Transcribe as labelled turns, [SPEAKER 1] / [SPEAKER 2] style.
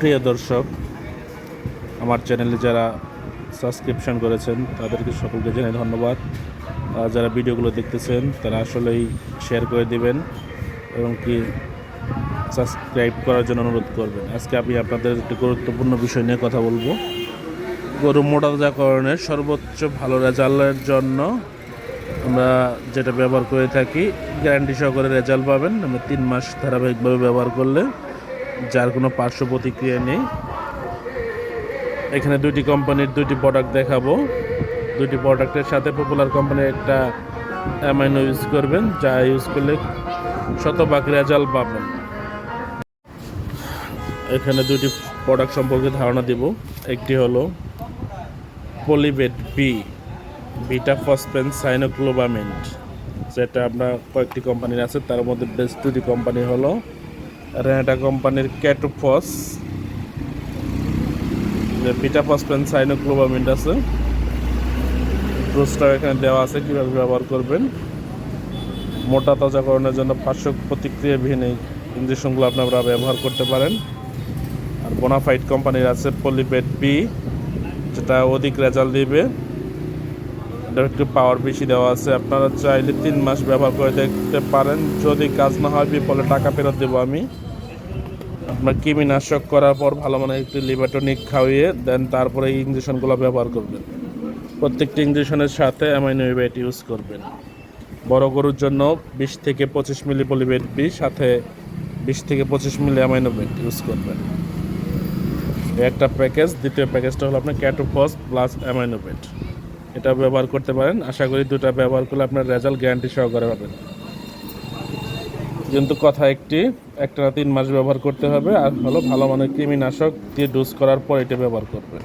[SPEAKER 1] প্রিয় দর্শক, আমার চ্যানেলে যারা সাবস্ক্রিপশন করেছেন, তাদেরকে সকলকে জানাই ধন্যবাদ। যারা ভিডিওগুলো দেখতেছেন, তারা আসলেই শেয়ার করে দিবেন এবং কি সাবস্ক্রাইব করার জন্য অনুরোধ করবেন। আজকে আমি আপনাদের একটি গুরুত্বপূর্ণ বিষয় নিয়ে কথা বলব। গরু মোটাতাজাকরণের সর্বোচ্চ ভালো রেজাল্টের জন্য আমরা যেটা ব্যবহার করে থাকি গ্যারান্টি সহকারে রেজাল্ট পাবেন। আমরা তিন মাস ধারাবাহিকভাবে ব্যবহার করলে যার কোনো পার্শ্ব প্রতিক্রিয়া নেই। এখানে দুটি কোম্পানির দুটি প্রোডাক্ট দেখাবো। দুটি প্রোডাক্টের সাথে পপুলার কোম্পানির একটা অ্যামাইনো ইউজ করবেন, যা ইউজ করলে শতভাগ রেজাল্ট পাবেন। এখানে দুটি প্রোডাক্ট সম্পর্কে ধারণা দিব। একটি হলো পলিবেট বি বিটা ফসফেন সাইনোক্লোবামেন্ট যেটা আমরা কয়েকটি কোম্পানির আছে, তার মধ্যে বেস্ট দুটি কোম্পানি হলো রেনাটা কোম্পানির ক্যাটোফস যে বিটা ফসফেন সাইনোক্লোবামেন্ট আছে ডোজটাও এখানে দেওয়া আছে, কীভাবে ব্যবহার করবেন। মোটা তাজাকরণের জন্য পার্শ্ব প্রতিক্রিয়াবিহীন এই ইঞ্জেকশনগুলো আপনারা ব্যবহার করতে পারেন। আর বোনাফাইট কোম্পানির আছে পলিপেট বি যেটা অধিক রেজাল্ট দিবে। এটা একটু পাওয়ার বেশি দেওয়া আছে। আপনারা চাইলে তিন মাস ব্যবহার করে দেখতে পারেন। যদি কাজ না হয়, বিফলে টাকা ফেরত দেবো আমি। আপনার কৃমিনাশক করার পর ভালো মানে একটু লিভারটনিক খাওয়িয়ে দেন, তারপরে এই ইঞ্জেকশনগুলো ব্যবহার করবেন। প্রত্যেকটি ইঞ্জেকশনের সাথে অ্যামাইনোভেট ইউজ করবেন। বড় গরুর জন্য বিশ থেকে পঁচিশ মিলি পলিবেট বি, সাথে বিশ থেকে পঁচিশ মিলি অ্যামাইনোভেট ইউজ করবেন। একটা প্যাকেজ, দ্বিতীয় প্যাকেজটা হলো আপনার ক্যাটোফস প্লাস অ্যামাইনোভেট এটা ব্যবহার করতে পারেন। আশা করি দুটা ব্যবহার করলে আপনার রেজাল্ট গ্যারান্টি সহকারে পাবেন। কিন্তু কথা একটি, একটা না তিন মাস ব্যবহার করতে হবে, আর হলো ভালো মানের কৃমিনাশক দিয়ে ডোজ করার পর এটা ব্যবহার করবেন